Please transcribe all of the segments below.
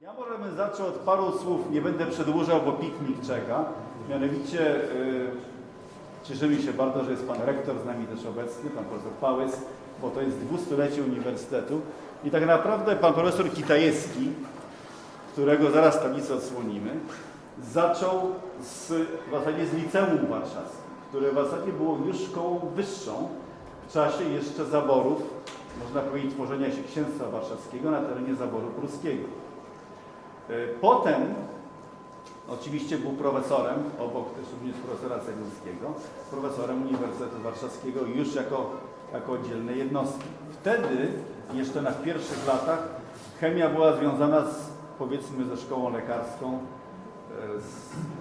Ja może bym zaczął od paru słów, nie będę przedłużał, bo piknik czeka. Mianowicie y, cieszymy się bardzo, że jest Pan Rektor z nami też obecny, Pan Profesor Pałys, bo to jest dwustulecie Uniwersytetu. I tak naprawdę Pan Profesor Kitajewski, którego zaraz tablicę odsłonimy, zaczął z, w zasadzie z Liceum Warszawskim, które w zasadzie było już szkołą wyższą w czasie jeszcze zaborów, można powiedzieć, tworzenia się księstwa warszawskiego na terenie zaboru pruskiego. E, Potem oczywiście był profesorem, obok też również profesora Cegulskiego, profesorem Uniwersytetu Warszawskiego już jako, jako oddzielnej jednostki. Wtedy, jeszcze na pierwszych latach, chemia była związana z, powiedzmy, ze szkołą lekarską. E,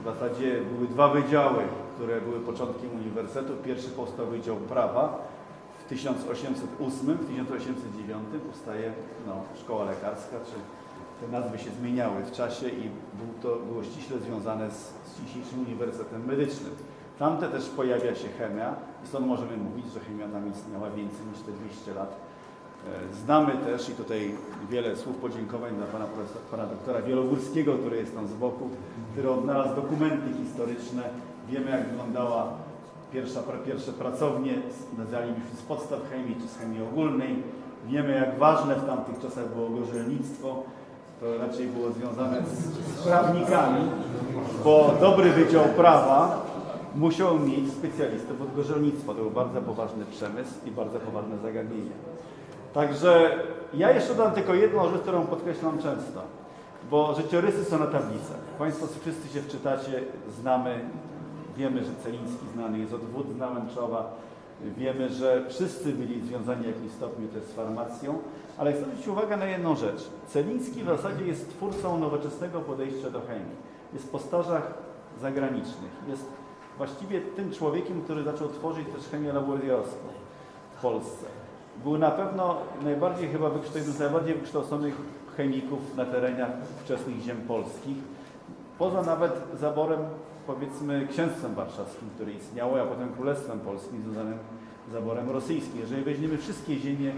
W zasadzie były dwa wydziały, które były początkiem uniwersytetu. Pierwszy powstał Wydział Prawa, w 1808, w 1809 powstaje no, szkoła lekarska, czy te nazwy się zmieniały w czasie i był to, było ściśle związane z, z dzisiejszym Uniwersytetem Medycznym. Tamte też pojawia się chemia i stąd możemy mówić, że chemia tam istniała więcej niż te 200 lat. E, Znamy też i tutaj wiele słów podziękowań dla pana, profesora, pana doktora Wielogórskiego, który jest tam z boku, który odnalazł dokumenty historyczne. Wiemy jak wyglądała pierwsza, pierwsze pracownie, nazwalibyśmy z podstaw chemii czy z chemii ogólnej. Wiemy jak ważne w tamtych czasach było gorzelnictwo. To raczej było związane z, prawnikami, bo dobry wydział prawa musiał mieć specjalistów od gorzelnictwa. To był bardzo poważny przemysł i bardzo poważne zagadnienie. Także ja jeszcze dodam tylko jedną rzecz, którą podkreślam często, bo życiorysy są na tablicach. Państwo wszyscy się wczytacie, znamy, wiemy, że Celiński znany jest od wód wiemy, że wszyscy byli związani w jakimś stopniu też z farmacją, ale chcę zwrócić uwagę na jedną rzecz. Celiński w zasadzie jest twórcą nowoczesnego podejścia do chemii. Jest po stażach zagranicznych. Jest właściwie tym człowiekiem, który zaczął tworzyć też chemię laboratorską w Polsce. Był na pewno najbardziej chyba jeden z najbardziej wykształconych chemików na terenach wczesnych ziem polskich. Poza nawet zaborem, powiedzmy, księstwem warszawskim, które istniało, a potem królestwem polskim związanym z zaborem rosyjskim. Jeżeli weźmiemy wszystkie ziemie,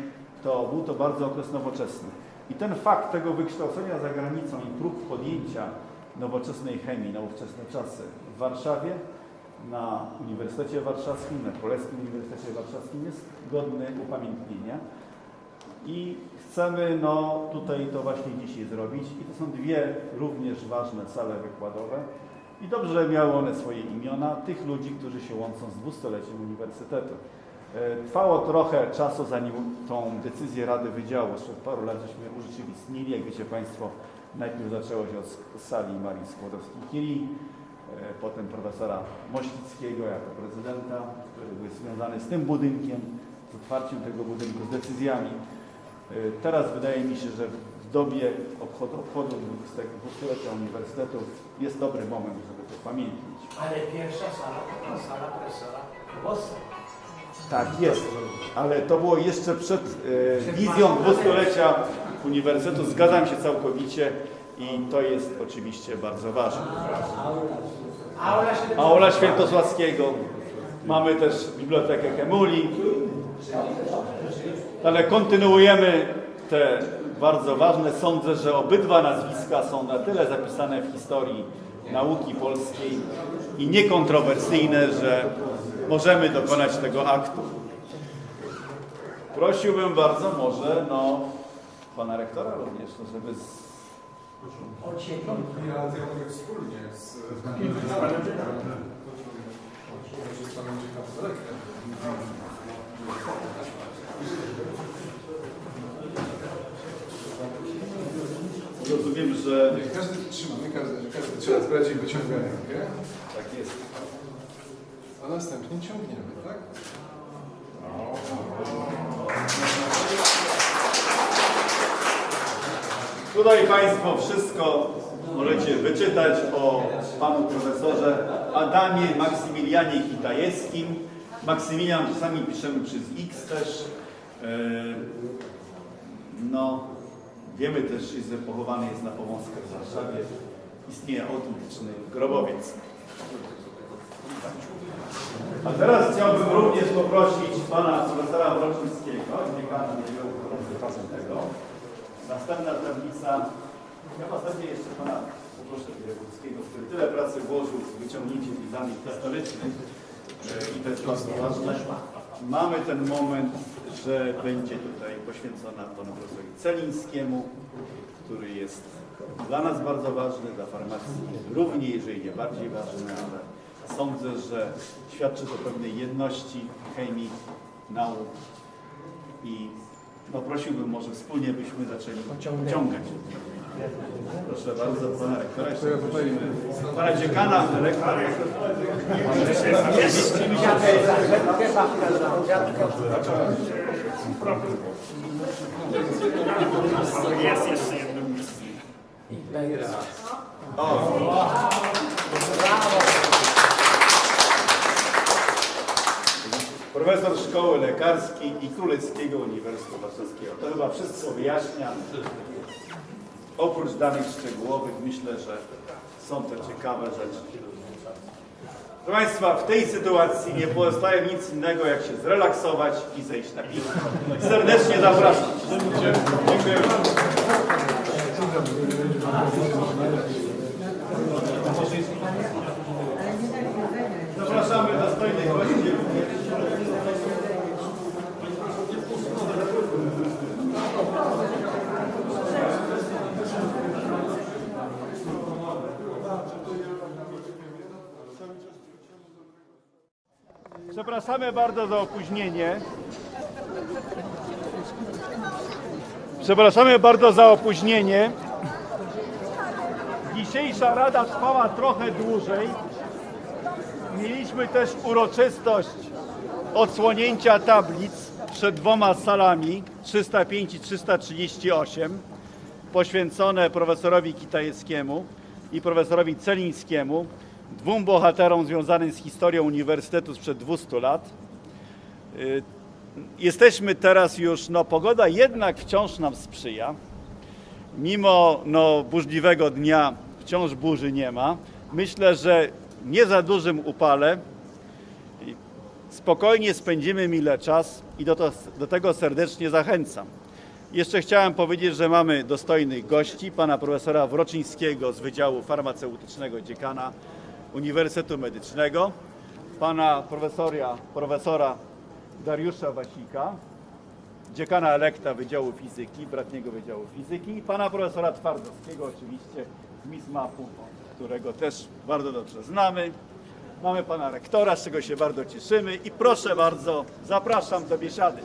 to był to bardzo okres nowoczesny. I ten fakt tego wykształcenia za granicą i prób podjęcia nowoczesnej chemii na ówczesne czasy w Warszawie na Uniwersytecie Warszawskim, na Królewskim Uniwersytecie Warszawskim jest godny upamiętnienia. I chcemy no, tutaj to właśnie dzisiaj zrobić. I to są dwie również ważne sale wykładowe. I dobrze, miały one swoje imiona tych ludzi, którzy się łączą z dwustoleciem Uniwersytetu. E, Trwało trochę czasu, zanim tą decyzję Rady Wydziału, sprzed paru lat żeśmy urzeczywistnili. Jak wiecie Państwo, najpierw zaczęło się od sali Marii Skłodowskiej-Curie, e, potem profesora Moślickiego jako prezydenta, który był związany z tym budynkiem, z otwarciem tego budynku, z decyzjami. E, Teraz wydaje mi się, że w dobie obchodu, obchodu 200-lecia Uniwersytetu jest dobry moment, żeby to pamiętnić. Ale pierwsza sala to była sala profesora Bossa. Tak jest, ale to było jeszcze przed e, wizją dwustolecia Uniwersytetu. Zgadzam się całkowicie i to jest oczywiście bardzo ważne. Aula Świętosławskiego, mamy też Bibliotekę Kemuli, ale kontynuujemy te bardzo ważne. Sądzę, że obydwa nazwiska są na tyle zapisane w historii nauki polskiej i niekontrowersyjne, że możemy dokonać tego aktu. Prosiłbym bardzo może no, pana rektora również, no, żeby z, wspólnie z z że Nie, każdy trzyma, nie każdy, każdy trzy razy bardziej wyciąga rękę, tak jest. a następnie ciągniemy, tak? Tutaj Państwo wszystko możecie wyczytać o panu profesorze Adamie Maksymilianie Kitajewskim. Maksymilian czasami piszemy przez X też. E, No, wiemy też, że pochowany jest na Powązkach w Warszawie. Istnieje autentyczny grobowiec. A teraz chciałbym również poprosić pana profesora Wroczyńskiego, dziekana Wydziału tego. Następna tablica Ja w zasadzie jeszcze pana poproszę Pileckiego, który tyle pracy włożył w wyciągnięcie tych danych historycznych e, i to jest bardzo ważne. Mamy ten moment, że będzie tutaj poświęcona panu profesorowi Celińskiemu, który jest dla nas bardzo ważny, dla farmacji równie, jeżeli nie bardziej ważny, ale sądzę, że świadczy to pewnej jedności chemii, nauk i no prosiłbym może wspólnie byśmy zaczęli pociągać. Proszę bardzo, pana rektora, To jeszcze prosimy pana dziekana, rektora. Jest jedno miejsce. Profesor Szkoły Lekarskiej i Królewskiego Uniwersytetu Warszawskiego. To chyba wszystko wyjaśnia. Oprócz danych szczegółowych myślę, że są to ciekawe rzeczy. Proszę Państwa, w tej sytuacji nie pozostaje nic innego, jak się zrelaksować i zejść na piwo. Serdecznie zapraszam. Dziękuję bardzo. Zapraszamy dostojnych gości. Przepraszamy bardzo za opóźnienie. Przepraszamy bardzo za opóźnienie. Dzisiejsza rada trwała trochę dłużej. Mieliśmy też uroczystość odsłonięcia tablic przed dwoma salami 305 i 338 poświęcone profesorowi Kitajskiemu i profesorowi Celińskiemu, dwóm bohaterom związanym z historią Uniwersytetu sprzed 200 lat. Y, Jesteśmy teraz już, no pogoda jednak wciąż nam sprzyja. Mimo no, burzliwego dnia wciąż burzy nie ma. Myślę, że nie za dużym upale spokojnie spędzimy mile czas i do, to, do tego serdecznie zachęcam. Jeszcze chciałem powiedzieć, że mamy dostojnych gości, pana profesora Wroczyńskiego z Wydziału Farmaceutycznego Dziekana Uniwersytetu Medycznego, pana profesora, profesora Dariusza Wasika, dziekana elekta Wydziału Fizyki, bratniego Wydziału Fizyki i pana profesora Twardowskiego oczywiście z MISMAP-u, którego też bardzo dobrze znamy. Mamy pana rektora, z czego się bardzo cieszymy i proszę bardzo, zapraszam do biesiady.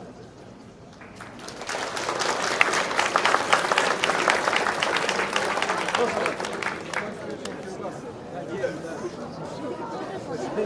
Nie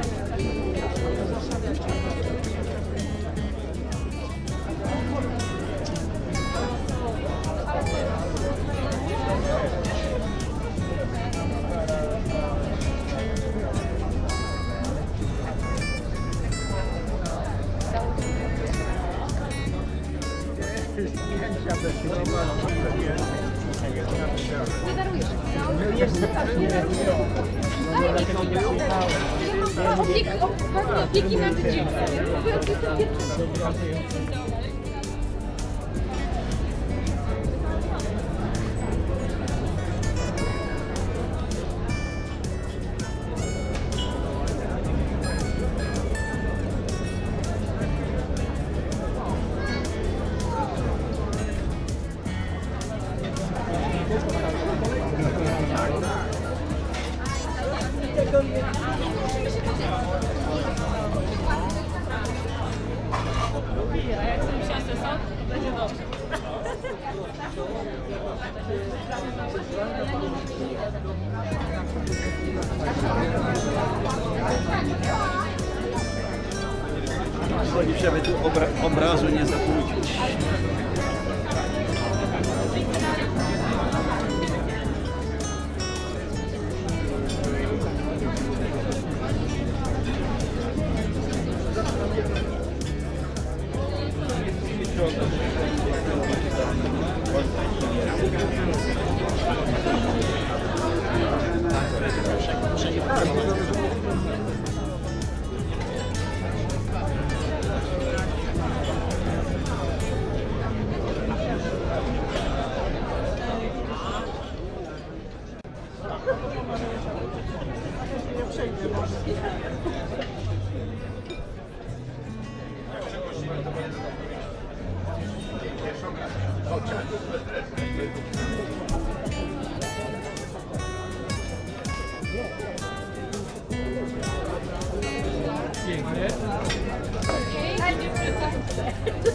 Jak miałem 8 lat. Opieki, opieki nad dziećmi. Obowiązki są pierwsze. Żeby tu obra obrazu nie zakłócić. Just